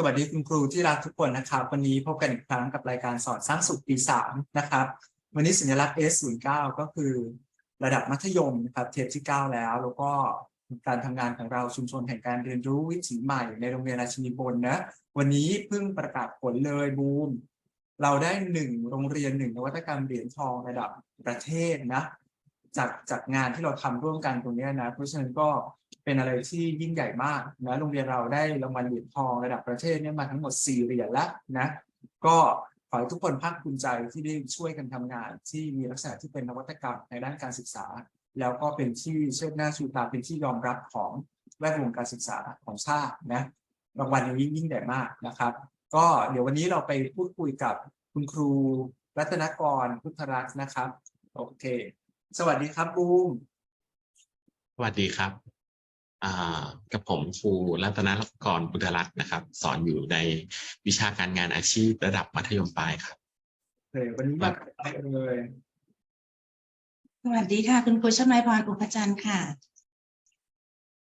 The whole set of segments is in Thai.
สวัสดีคุณครูที่รักทุกคนนะครับ วันนี้พบกันอีกครั้งกับรายการสอนสร้างสุขปีสามนะครับ วันนี้สัญลักษณ์ S09 ก็คือระดับมัธยมนะครับเทปที่ 9 แล้ว แล้วก็การทำงานของเราชุมชนแห่งการเรียนรู้วิถีใหม่ในโรงเรียนราชินีบนนะวันนี้เพิ่งประกาศผลเลยบูมเราได้หนึ่งโรงเรียนหนึ่งนวัตกรรมเหรียญทองระดับประเทศนะ จากจากงานที่เราทำร่วมกันตรงนี้นะเพราะฉะนั้นก็เป็นอะไรที่ยิ่งใหญ่มากนะโรงเรียนเราได้รางวัลเหรียญทองระดับประเทศเนี่ยมาทั้งหมด 4 เหรียญแล้วนะ ก็ขอให้ทุกคนภาคภูมิใจที่ได้ช่วยกันทำงาน ที่มีลักษณะที่เป็นนวัตกรรมในด้านการศึกษา แล้วก็เป็นที่เชิดหน้าชูตาเป็นที่ยอมรับของแวดวงการศึกษาของชาตินะรางวัลนี้ยิ่งใหญ่มากนะครับ ก็เดี๋ยววันนี้เราไปพูดคุยกับคุณครูรัตนกรพุทธรักษ์นะครับ โอเค สวัสดีครับบูมสวัสดีครับอ่ากับผมครูรัตนกรบุตรรัตน์นะครับ สอนอยู่ในวิชาการงานอาชีพระดับมัธยมปลายครับโอเควันนี้มาไปเลยสวัสดีค่ะ คุณครูชมัยพรอุปจันทร์ค่ะ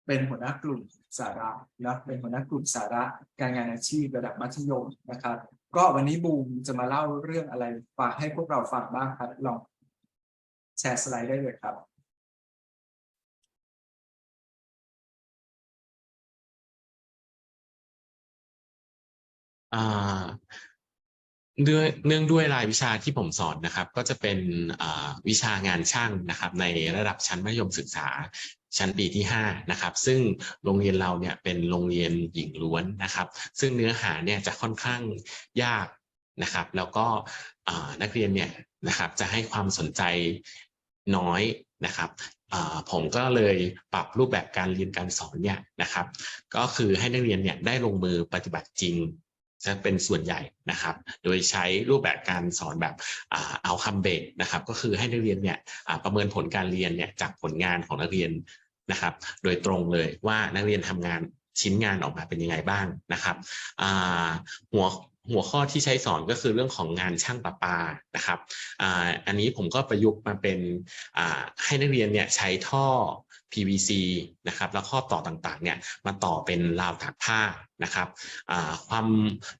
เป็นหัวหน้ากลุ่มสาระนะเป็นหัวหน้ากลุ่มสาระการงานอาชีพระดับมัธยมนะครับ ก็วันนี้บูมจะมาเล่าเรื่องอะไรฝากให้พวกเราฟังบ้างครับลอง แชร์สไลด์ได้เลยครับเนื่องด้วยรายวิชาที่ผมสอนนะครับ ก็จะเป็นวิชางานช่างนะครับ ในระดับชั้นมัธยมศึกษาชั้นปีที่5นะครับซึ่งโรงเรียนเราเนี่ยเป็นโรงเรียนหญิงล้วนนะครับ ซึ่งเนื้อหาเนี่ยจะค่อนข้างยากนะครับ แล้วก็นักเรียนเนี่ยนะครับจะให้ความสนใจ น้อยนะครับผมก็เลยปรับรูปแบบการเรียนการสอนเนี่ยนะครับ ก็คือให้นักเรียนเนี่ยได้ลงมือปฏิบัติจริงจะเป็นส่วนใหญ่นะครับ โดยใช้รูปแบบการสอนแบบเอาคำเบสนะครับ ก็คือให้นักเรียนเนี่ยประเมินผลการเรียนเนี่ยจากผลงานของนักเรียนนะครับ โดยตรงเลยว่านักเรียนทำงานชิ้นงานออกมาเป็นยังไงบ้างนะครับหัว หัวข้อที่ใช้สอนก็คือเรื่องของงานช่างประปานะครับอันนี้ผมก็ประยุกต์มาเป็นให้นักเรียนเนี่ยใช้ท่อ PVC นะครับแล้วข้อต่อต่างๆเนี่ยมาต่อเป็นราวตากผ้านะครับความ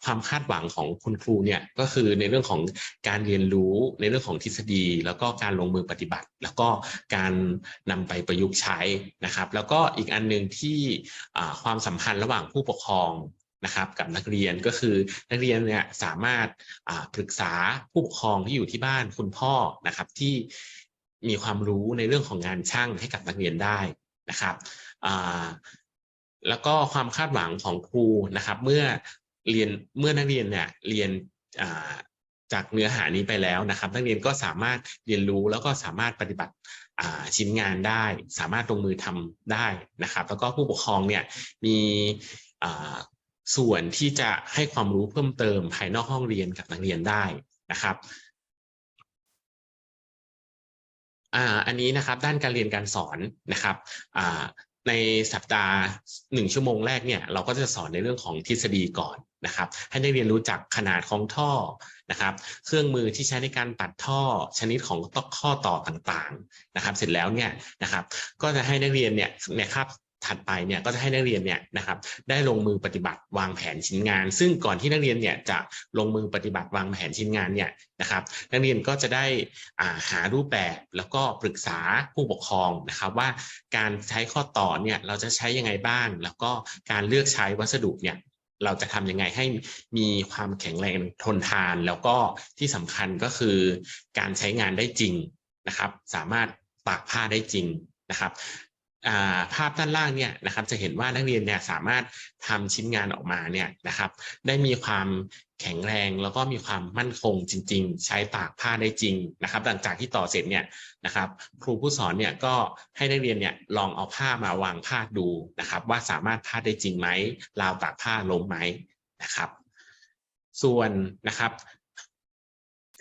ความคาดหวังของคุณครูเนี่ยก็คือในเรื่องของการเรียนรู้ในเรื่องของทฤษฎี แล้วก็การลงมือปฏิบัติ แล้วก็การนำไปประยุกต์ใช้นะครับ แล้วก็อีกอันหนึ่งที่ความสัมพันธ์ระหว่างผู้ปกครอง นะครับกับนักเรียนก็คือนักเรียนเนี่ยสามารถปรึกษาผู้ปกครองที่อยู่ที่บ้านคุณพ่อนะครับที่มีความรู้ในเรื่องของงานช่างให้กับนักเรียนได้นะครับแล้วก็ความคาดหวังของครูนะครับเมื่อเรียนเมื่อนักเรียนเนี่ยเรียนจากเนื้อหานี้ไปแล้วนะครับ นักเรียนก็สามารถเรียนรู้แล้วก็สามารถปฏิบัติชิ้นงานได้ สามารถลงมือทำได้นะครับ แล้วก็ผู้ปกครองเนี่ยมี ส่วนที่จะให้ความรู้เพิ่มเติมภายนอกห้องเรียนกับนักเรียนได้นะครับอ่าอันนี้นะครับด้านการเรียนการสอนนะครับอ่าในสัปดาห์หนึ่งชั่วโมงแรกเนี่ยเราก็จะสอนในเรื่องของทฤษฎีก่อนนะครับให้ได้เรียนรู้จักขนาดของท่อนะครับ เครื่องมือที่ใช้ในการตัดท่อชนิดของตข้อต่อต่างๆนะครับ เสร็จแล้วเนี่ยนะครับ ก็จะให้นักเรียนเนี่ยในคาบ ถัดไปเนี่ยก็จะให้นักเรียนเนี่ยนะครับได้ลงมือปฏิบัติวางแผนชิ้นงาน ซึ่งก่อนที่นักเรียนเนี่ยจะลงมือปฏิบัติวางแผนชิ้นงานเนี่ยนะครับนักเรียนก็จะได้หารูปแบบแล้วก็ปรึกษาผู้ปกครองนะครับว่าการใช้ข้อต่อเนี่ยเราจะใช้ยังไงบ้าง แล้วก็การเลือกใช้วัสดุเนี่ยเราจะทำยังไงให้มีความแข็งแรงทนทาน แล้วก็ที่สำคัญก็คือการใช้งานได้จริงนะครับ สามารถตากผ้าได้จริงนะครับ ภาพด้านล่างเนี่ยนะครับจะเห็นว่านักเรียนเนี่ยสามารถทำชิ้นงานออกมาเนี่ยนะครับ ได้มีความแข็งแรงแล้วก็มีความมั่นคงจริง ๆ ใช้ตากผ้าได้จริงนะครับ หลังจากที่ต่อเสร็จเนี่ยนะครับครูผู้สอนเนี่ยก็ให้นักเรียนเนี่ยลองเอาผ้ามาวางพาดดูนะครับ ว่าสามารถพาดได้จริงไหมราวตากผ้าล้มไหมนะครับ ส่วนนะครับ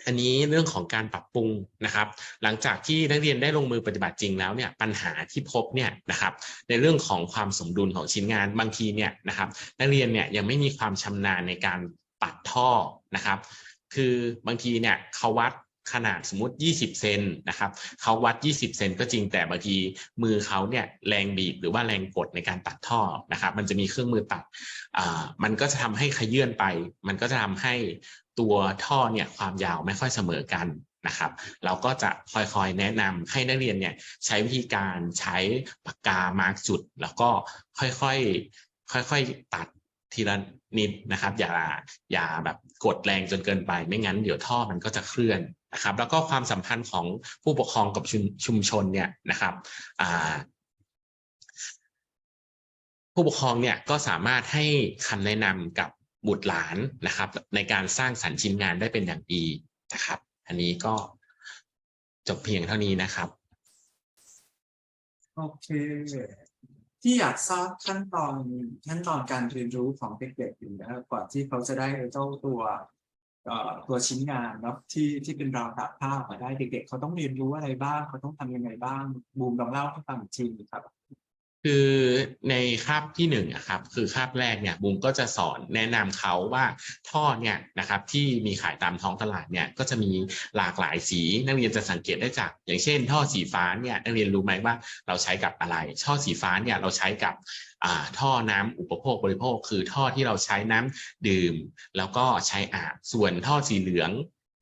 อันนี้เรื่องของการปรับปรุงนะครับ หลังจากที่นักเรียนได้ลงมือปฏิบัติจริงแล้วเนี่ยปัญหาที่พบเนี่ยนะครับในเรื่องของความสมดุลของชิ้นงานบางทีเนี่ยนะครับนักเรียนเนี่ยยังไม่มีความชำนาญในการปัดท่อนะครับ คือบางทีเนี่ยเขาวัดขนาดสมมติ 20 เซนนะครับเขาวัด 20 เซนก็จริงแต่บางทีมือเขาเนี่ยแรงบีบหรือว่าแรงกดในการตัดท่อนะครับ มันจะมีเครื่องมือตัดอ่ามันก็จะทำให้ขยื่นไป มันก็จะทำให้ ตัวท่อเนี่ยความยาวไม่ค่อยเสมอกันนะครับ เราก็จะคอยๆแนะนำให้นักเรียนเนี่ยใช้วิธีการใช้ปากกามาร์กจุด แล้วก็ค่อยๆค่อยๆตัดทีละนิดนะครับ อย่าอย่าแบบกดแรงจนเกินไป ไม่งั้นเดี๋ยวท่อมันก็จะเคลื่อนนะครับ แล้วก็ความสัมพันธ์ของผู้ปกครองกับชุมชุมชนเนี่ยนะครับผู้ปกครองเนี่ยก็สามารถให้คำแนะนำกับ บุตรหลานนะครับ ในการสร้างสรรค์ชิ้นงานได้เป็นอย่างดีนะครับ อันนี้ก็จบเพียงเท่านี้นะครับโอเคที่อยากทราบขั้นตอนขั้นตอนการเรียนรู้ของเด็กๆอยู่นะครับก่อนที่เขาจะได้เจ้าตัวตัวชิ้นงานเนาะที่ที่เป็นราวตากผ้ามาได้เด็ก ๆ เขาต้องเรียนรู้อะไรบ้าง เขาต้องทำยังไงบ้างบูมลองเล่าให้ฟังอีกทีครับ คือในคาบที่หนึ่งอะครับคือคาบแรกเนี่ยบุมก็จะสอนแนะนำเขาว่าท่อเนี่ยนะครับที่มีขายตามท้องตลาดเนี่ยก็จะมีหลากหลายสีนักเรียนจะสังเกตได้จาก อย่างเช่น ท่อสีฟ้าเนี่ยนักเรียนรู้ไหมว่าเราใช้กับอะไรท่อสีฟ้าเนี่ยเราใช้กับอ่าท่อน้ำอุปโภคบริโภค คือท่อที่เราใช้น้ำดื่ม แล้วก็ใช้อาบส่วนท่อสีเหลือง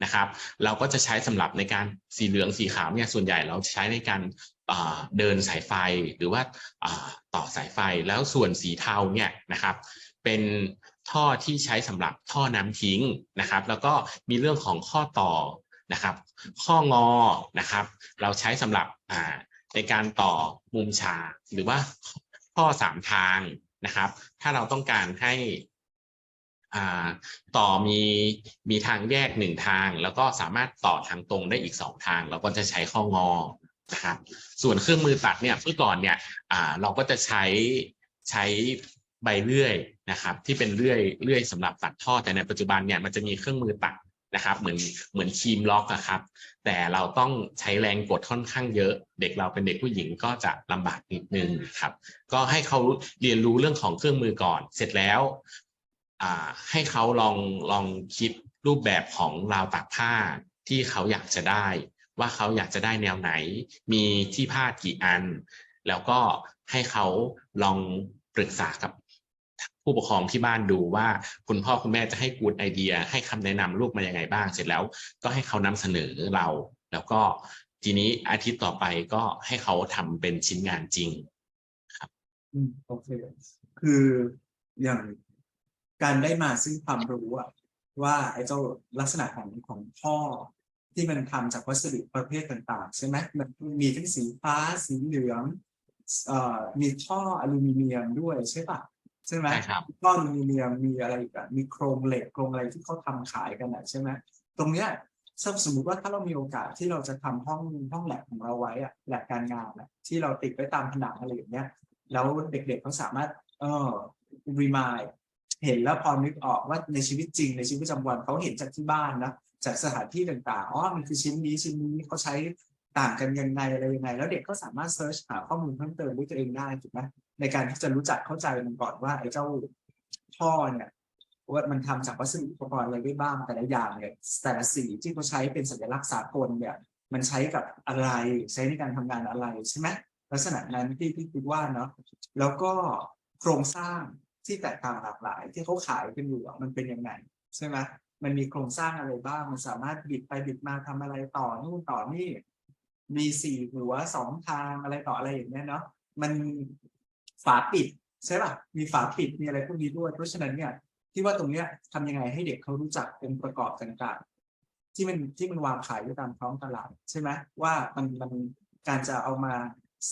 นะครับ เราก็จะใช้สำหรับในการสีเหลืองสีขาวเนี่ยส่วนใหญ่เราใช้ในการ เดินสายไฟหรือว่าต่อสายไฟแล้วส่วนสีเทาเนี่ยนะครับเป็นท่อที่ใช้สำหรับท่อน้ำทิ้งนะครับ แล้วก็มีเรื่องของข้อต่อนะครับข้องอนะครับ เราใช้สำหรับในการต่อมุมฉากหรือว่าท่อสามทางนะครับ ถ้าเราต้องการให้ต่อมีมีทางแยกหนึ่งทาง แล้วก็สามารถต่อทางตรงได้อีกสองทาง เราก็จะใช้ข้องอ นะครับส่วนเครื่องมือตัดเนี่ยเมื่อก่อนเนี่ยเราก็จะใช้ใช้ใบเลื่อยนะครับที่เป็นเลื่อยเลื่อยสำหรับตัดท่อแต่ในปัจจุบันเนี่ยมันจะมีเครื่องมือตัดนะครับเหมือนเหมือนคีมล็อกอะครับ แต่เราต้องใช้แรงกดค่อนข้างเยอะ เด็กเราเป็นเด็กผู้หญิงก็จะลำบากนิดนึงครับ ก็ให้เขาเรียนรู้เรื่องของเครื่องมือก่อน เสร็จแล้วให้เขาลองลองคิดรูปแบบของราวตากผ้าที่เขาอยากจะได้ ว่าเขาอยากจะได้แนวไหน มีที่พาดกี่อัน แล้วก็ให้เขาลองปรึกษากับผู้ปกครองที่บ้านดูว่าคุณพ่อคุณแม่จะให้กูดไอเดีย ให้คำแนะนำลูกมายังไงบ้าง เสร็จแล้วก็ให้เขานำเสนอเรา แล้วก็ทีนี้อาทิตย์ต่อไปก็ให้เขาทำเป็นชิ้นงานจริงครับอืมโอเคคืออย่างการได้มาซึ่งความรู้อะว่าไอ้เจ้าลักษณะของของท่อ ที่มันทำจากวัสดุประเภทต่างๆ ใช่ไหมมันมีทั้งสีฟ้าสีเหลืองเอ่อมีท่ออลูมิเนียมด้วยใช่ปะใช่ไหมใช่ครับท่ออลูมิเนียมมีอะไรอีกอะมีโครงเหล็กโครงอะไรที่เขาทำขายกันอะใช่ไหมตรงเนี้ยถ้าสมมติว่าถ้าเรามีโอกาสที่เราจะทำห้องห้องแลบของเราไว้อะแลบการงานอะที่เราติดไว้ตามผนังอะไรอย่างเงี้ยแล้วเด็กๆเขาสามารถเออรีมายเห็นแล้วพอนึกออกว่าในชีวิตจริงในชีวิตประจำวันเขาเห็นจากที่บ้านนะ จากสถานที่ต่างๆอ๋อมันคือชิ้นนี้ชิ้นนี้เขาใช้ต่างกันยังไงอะไรยังไง แล้วเด็กก็สามารถเซิร์ชหาข้อมูลเพิ่มเติมด้วยตัวเองได้ถูกไหมในการที่จะรู้จักเข้าใจมันก่อนว่าไอ้เจ้าท่อเนี่ยว่ามันทำจากวัสดุอุปกรณ์อะไรได้บ้างแต่ละอย่างเนี่ยแต่ละสีที่เขาใช้เป็นสัญลักษณ์สากลเนี่ยมันใช้กับอะไรใช้ในการทำงานอะไรใช่ไหมลักษณะนั้นที่ที่คิดว่าเนาะแล้วก็โครงสร้างที่แตกต่างหลากหลาย ที่เขาขายกันอยู่มันเป็นยังไงใช่ไหม มันมีโครงสร้างอะไรบ้าง มันสามารถบิดไปบิดมาทำอะไรต่อนู่นต่อนี่ มีสี่หัวสองทางอะไรต่ออะไรอย่างเงี้ยเนาะ มันฝาปิดใช่ป่ะ มีฝาปิด มีอะไรพวกนี้ด้วย เพราะฉะนั้นเนี่ยที่ว่าตรงเนี้ยทำยังไงให้เด็กเขารู้จักองค์ประกอบต่างๆที่มันที่มันวางขายอยู่ตามท้องตลาดใช่ไหมว่ามันมันการจะเอามา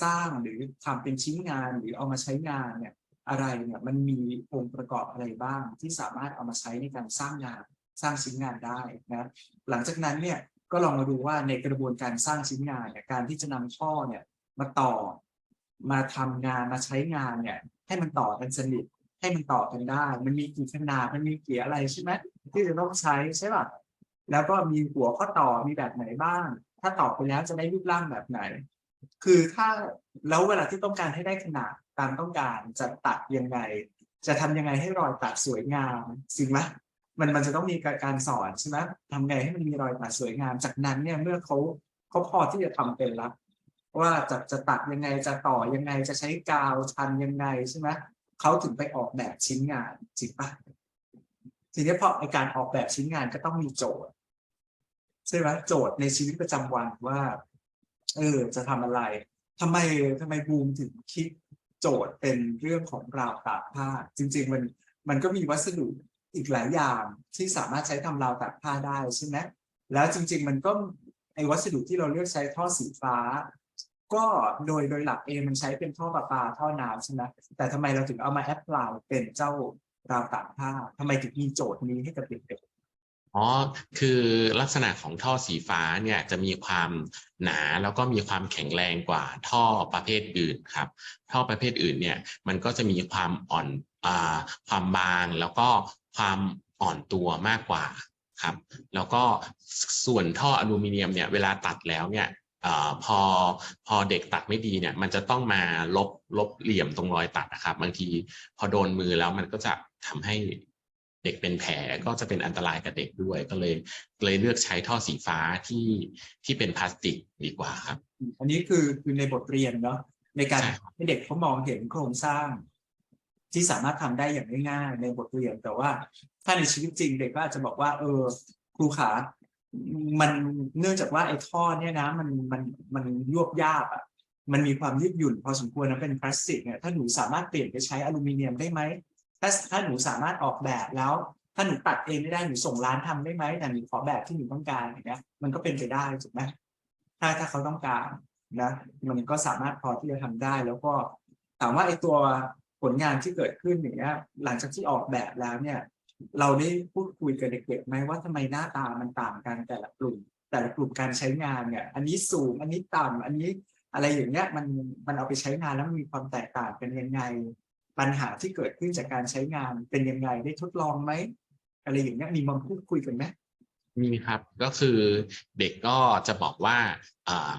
สร้างหรือทำเป็นชิ้นงานหรือเอามาใช้งานเนี่ยอะไรเนี่ยมันมีองค์ประกอบอะไรบ้างที่สามารถเอามาใช้ในการสร้างงาน สร้างชิ้นงานได้นะหลังจากนั้นเนี่ยก็ลองมาดูว่าในกระบวนการสร้างชิ้นงานเนี่ยการที่จะนำท่อเนี่ยมาต่อมาทำงานมาใช้งานเนี่ยให้มันต่อกันสนิทให้มันต่อกันได้ มันมีกี่ขนาดมันมีกี่อะไรใช่ไหมที่จะต้องใช้ใช่ป่ะแล้วก็มีหัวข้อต่อมีแบบไหนบ้าง ถ้าต่อไปแล้วจะได้รูปร่างแบบไหน คือถ้าแล้วเวลาที่ต้องการให้ได้ขนาดตามต้องการจะตัดยังไง จะทำยังไงให้รอยตัดสวยงามจริงไหม มันมันจะต้องมีการสอนใช่ไหมทำไงให้มันมีรอยตัดสวยงาม จากนั้นเนี่ยเมื่อเขาเขาพอที่จะทำเป็นแล้วว่าจะจะตัดยังไงจะต่อยังไงจะใช้กาวชันยังไงใช่ไหมเขาถึงไปออกแบบชิ้นงานจริงปะทีนี้พอในการออกแบบชิ้นงานก็ต้องมีโจทย์ใช่ไหมโจทย์ในชีวิตประจำวันว่า เออ จะทำอะไรทำไมทำไมบูมถึงคิดโจทย์เป็นเรื่องของราวตากผ้า จริง ๆ มันมันก็มีวัสดุ อีกหลายอย่างที่สามารถใช้ทำราวตากผ้าได้ใช่ไหมแล้วจริง ๆ มันก็ไอ้วัสดุที่เราเลือกใช้ท่อสีฟ้า ก็โดยโดยหลักเองมันใช้เป็นท่อประปาท่อน้ำใช่ไหมแต่ทำไมเราถึงเอามาแอพพลายเป็นเจ้าราวตากผ้าทำไมถึงมีโจทย์นี้ให้กับเด็กอ๋อ คือลักษณะของท่อสีฟ้าเนี่ยจะมีความหนาแล้วก็มีความแข็งแรงกว่าท่อประเภทอื่นครับ ท่อประเภทอื่นเนี่ยมันก็จะมีความอ่อนอความบางแล้วก็ ความอ่อนตัวมากกว่าครับแล้วก็ส่วนท่ออลูมิเนียมเนี่ยเวลาตัดแล้วเนี่ยอาพอพอเด็กตัดไม่ดีเนี่ยมันจะต้องมาลบลบเหลี่ยมตรงรอยตัดนะครับ บางทีพอโดนมือแล้วมันก็จะทำให้เด็กเป็นแผลก็จะเป็นอันตรายกับเด็กด้วยก็เลยเลยเลือกใช้ท่อสีฟ้าที่ที่เป็นพลาสติกดีกว่าครับๆอันนี้คือคือในบทเรียนเนาะในการใช่ครับให้เด็กเขามองเห็นโครงสร้าง ที่สามารถทำได้อย่างง่ายๆในบทเรียน แต่ว่าถ้าในชีวิตจริงเด็กก็อาจจะบอกว่า เออครูขามันเนื่องจากว่าไอ้ท่อเนี่ยนะมันมันมันยวบยาบอะมันมีความยืดหยุ่นพอสมควรนะเป็นพลาสติกเนี่ยถ้าหนูสามารถเปลี่ยนไปใช้อลูมิเนียมได้ไหมถ้าถ้าหนูสามารถออกแบบแล้ว ถ้าหนูตัดเองไม่ได้หนูส่งร้านทำได้ไหมแต่หนูขอแบบที่หนูต้องการอย่างเงี้ยมันก็เป็นไปได้ถูกไหมถ้าถ้าเขาต้องการนะมันก็สามารถพอที่จะทำได้แล้วก็ถามว่าไอ้ตัว ผลงานที่เกิดขึ้นอย่างเงี้ยหลังจากที่ออกแบบแล้วเนี่ย เราได้พูดคุยกับเด็กๆไหมว่าทำไมหน้าตามันต่างกันแต่ละกลุ่ม แต่ละกลุ่มการใช้งานเนี่ย อันนี้สูงอันนี้ต่ำอันนี้อะไรอย่างเงี้ยมันมันเอาไปใช้งานแล้วมันมีความแตกต่างกันยังไง ปัญหาที่เกิดขึ้นจากการใช้งานเป็นยังไงได้ทดลองไหมอะไรอย่างเงี้ยมีมาพูดคุยกันไหมมีครับก็คือเด็กก็จะบอกว่าอ่า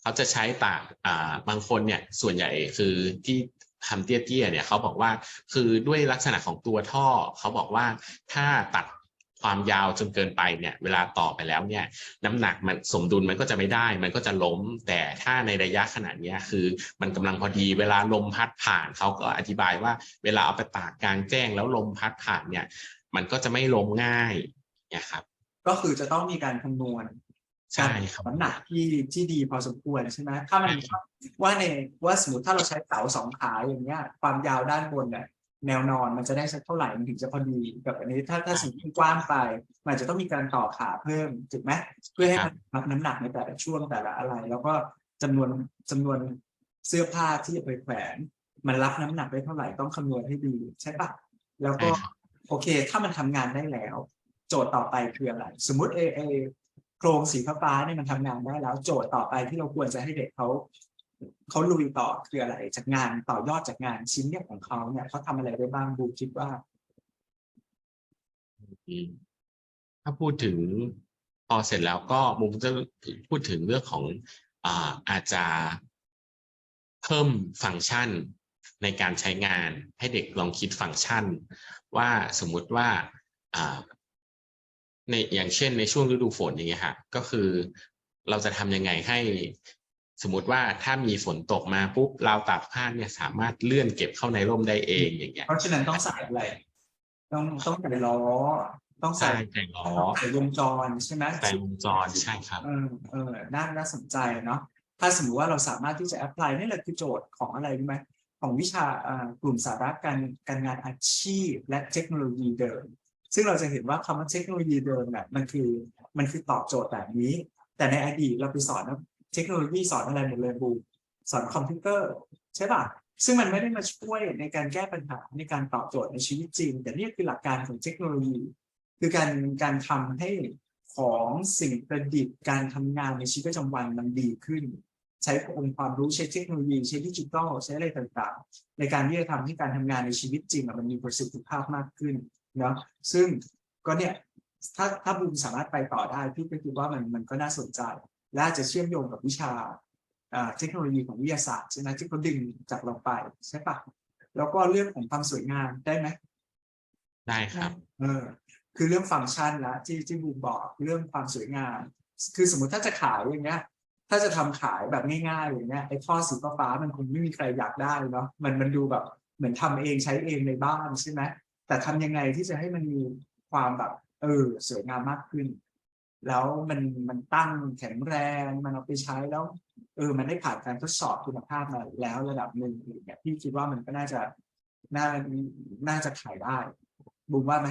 เขาจะใช้ตากอ่าบางคนเนี่ยส่วนใหญ่คือที่ ทำเตี้ยๆเนี่ยเขาบอกว่าคือด้วยลักษณะของตัวท่อเขาบอกว่าถ้าตัดความยาวจนเกินไปเนี่ยเวลาต่อไปแล้วเนี่ยน้ำหนักมันสมดุลมันก็จะไม่ได้ มันก็จะล้ม แต่ถ้าในระยะขนาดเนี้ยคือมันกำลังพอดีเวลาลมพัดผ่านเขาก็อธิบายว่า เวลาเอาไปตากกลางแจ้งแล้วลมพัดผ่านเนี่ยมันก็จะไม่ล้มง่ายนี่ยครับก็คือจะต้องมีการคำนวณ ใช่ครับน้ำหนักที่ที่ดีพอสมควรใช่ไหมถ้ามันใช่ครับว่าในว่าสมมติถ้าเราใช้เสาสองขาอย่างเงี้ย ความยาวด้านบนเนี่ยแนวนอนมันจะได้สักเท่าไหร่มันถึงจะพอดีกับอันนี้ถ้าถ้าสมมติมันกว้างไป มันจะต้องมีการต่อขาเพิ่มถูกไหมเพื่อให้มันรับน้ำหนักในแต่ละช่วงแต่ละอะไร แล้วก็จำนวนจำนวนเสื้อผ้าที่จะไปแขวน มันรับน้ำหนักได้เท่าไหร่ต้องคำนวณให้ดีใช่ปะแล้วก็ใช่ครับโอเค ถ้ามันทำงานได้แล้ว โจทย์ต่อไปคืออะไร สมมุติเอเอ โครงสีฟ้าๆเนี่ยมันทำงานได้แล้ว โจทย์ต่อไปที่เราควรจะให้เด็กเขาเขาลุยต่อคืออะไร จากงานต่อยอดจากงานชิ้นเนี่ยของเขาเนี่ยเขาทำอะไรได้บ้างบูคิดว่า ถ้าพูดถึงพอเสร็จแล้วก็มุมจะพูดถึงเรื่องของอ่าอาจจะเพิ่มฟังก์ชันในการใช้งานให้เด็กลองคิดฟังก์ชัน ว่าสมมุติว่าอ่า ในอย่างเช่นในช่วงฤดูฝนอย่างเงี้ยค่ะก็คือเราจะทำยังไงให้สมมุติว่าถ้ามีฝนตกมาปุ๊บราวตากผ้าเนี่ยสามารถเลื่อนเก็บเข้าในร่มได้เองอย่างเงี้ยเพราะฉะนั้นต้องใส่อะไรต้องต้องใส่ล้อต้องใส่ใช่แต่ล้อใส่วงจรใช่ไหมแต่วงจรใช่ครับเออเออน่าน่าสนใจเนาะถ้าสมมติว่าเราสามารถที่จะแอพพลายนี่แหละคือโจทย์ของอะไรรู้ไหมของวิชาอ่ากลุ่มสาระการการงานอาชีพและเทคโนโลยีเดิม ซึ่งเราจะเห็นว่าคำว่าเทคโนโลยีเดิมเนี่ยมันคือมันคือตอบโจทย์แบบนี้ แต่ในอดีตเราไปสอนเทคโนโลยีสอนอะไรหมดเลยบูสอนคอมพิวเตอร์ใช่ป่ะซึ่งมันไม่ได้มาช่วยในการแก้ปัญหาในการตอบโจทย์ในชีวิตจริง แต่นี่คือหลักการของเทคโนโลยี คือการการทำให้ของสิ่งประดิษฐ์การทำงานในชีวิตประจำวันมันดีขึ้น ใช้องค์ความรู้ใช้เทคโนโลยีใช้ดิจิทัลใช้อะไรต่างๆ ในการที่จะทำให้การทำงานในชีวิตจริงมันมีประสิทธิภาพมากขึ้น เนาะซึ่งก็เนี่ยถ้าถ้าบูมสามารถไปต่อได้พี่ก็คิดว่ามันมันก็น่าสนใจ และอาจจะเชื่อมโยงกับวิชาอ่าเทคโนโลยีของวิทยาศาสตร์ใช่ไหมที่เขาดึงจากเราไปใช่ปะแล้วก็เรื่องของความสวยงามได้ไหมได้ครับเออคือเรื่องฟังก์ชันละที่ที่บูมบอกเรื่องความสวยงาม คือสมมติถ้าจะขายอย่างเงี้ยถ้าจะทำขายแบบง่ายๆอย่างเงี้ยไอ้ท่อสีฟ้าๆมันคงไม่มีใครอยากได้เนาะมันมันดูแบบเหมือนทำเองใช้เองในบ้านใช่ไหม แต่ทำยังไงที่จะให้มันมีความแบบ เออสวยงามมากขึ้น แล้วมันมันตั้งแข็งแรงมันเอาไปใช้แล้วเออมันได้ผ่านการทดสอบคุณภาพมาแล้วระดับหนึ่งอย่างเงี้ยพี่คิดว่ามันก็น่าจะน่าน่าจะขายได้บูมว่าไหม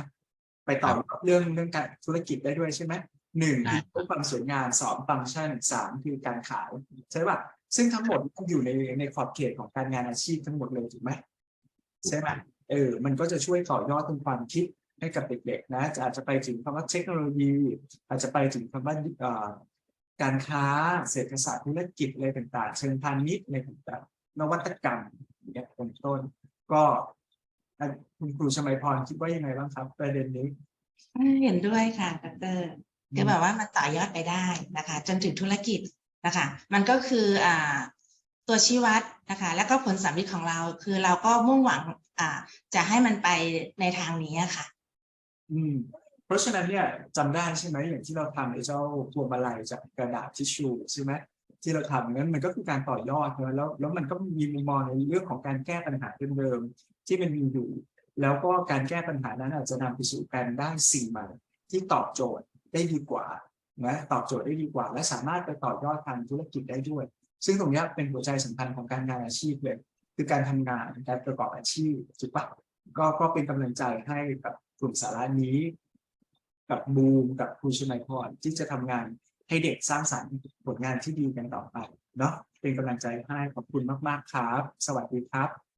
ไปต่อเรื่องเรื่องการธุรกิจได้ด้วยใช่ไหมหนึ่งได้คือความสวยงามสองฟังก์ชันสามคือการขายใช่ป่ะซึ่งทั้งหมดมันอยู่ในในขอบเขตของการงานอาชีพทั้งหมดเลยถูกไหมใช่ไหม เออมันก็จะช่วยต่อยอดทางความคิดให้กับเด็กๆนะจะอาจจะไปถึงคำว่าเทคโนโลยี อาจจะไปถึงคำว่าเอ่อการค้าเศรษฐศาสตร์ธุรกิจอะไรต่างๆ เชิงพาณิชย์อะไรต่างๆนวัตกรรมอย่างเงี้ยเป็นต้น ก็อะคุณครูชมัยพรคิดว่ายังไงบ้างครับ ประเด็นนี้ เห็นด้วยค่ะดรคือแบบว่ามันต่อยอดไปได้นะคะ จนถึงธุรกิจนะคะ มันก็คืออ่า ตัวชี้วัดนะคะแล้วก็ผลสำลิดของเราคือเราก็มุ่งหวังอ่าจะให้มันไปในทางนี้ค่ะ อืมเพราะฉะนั้นเนี่ยจำได้ใช่ไหมอย่างที่เราทำไอ้เจ้าพวงมาลัยจากกระดาษทิชชู่ใช่ไหมที่เราทำนั้นมันก็คือการต่อยอดนะแล้วแล้วมันก็มีมุมมองในเรื่องของการแก้ปัญหาเดิมๆที่มันมีอยู่ แล้วก็การแก้ปัญหานั้นอาจจะนำไปสู่การได้สิ่งใหม่ที่ตอบโจทย์ได้ดีกว่านะตอบโจทย์ได้ดีกว่า และสามารถไปต่อยอดทางธุรกิจได้ด้วย ซึ่งตรงนี้เป็นหัวใจสำคัญของการงานอาชีพเลยคือการทำงานการประกอบอาชีพถูกปะก็ก็เป็นกำลังใจให้กับกลุ่มสาระนี้ กับบูมกับครูชนัยพรที่จะทำงานให้เด็กสร้างสรรค์ผลงานที่ดีกันต่อไปเนาะเป็นกำลังใจให้ขอบคุณมาก ๆ ครับ สวัสดีครับ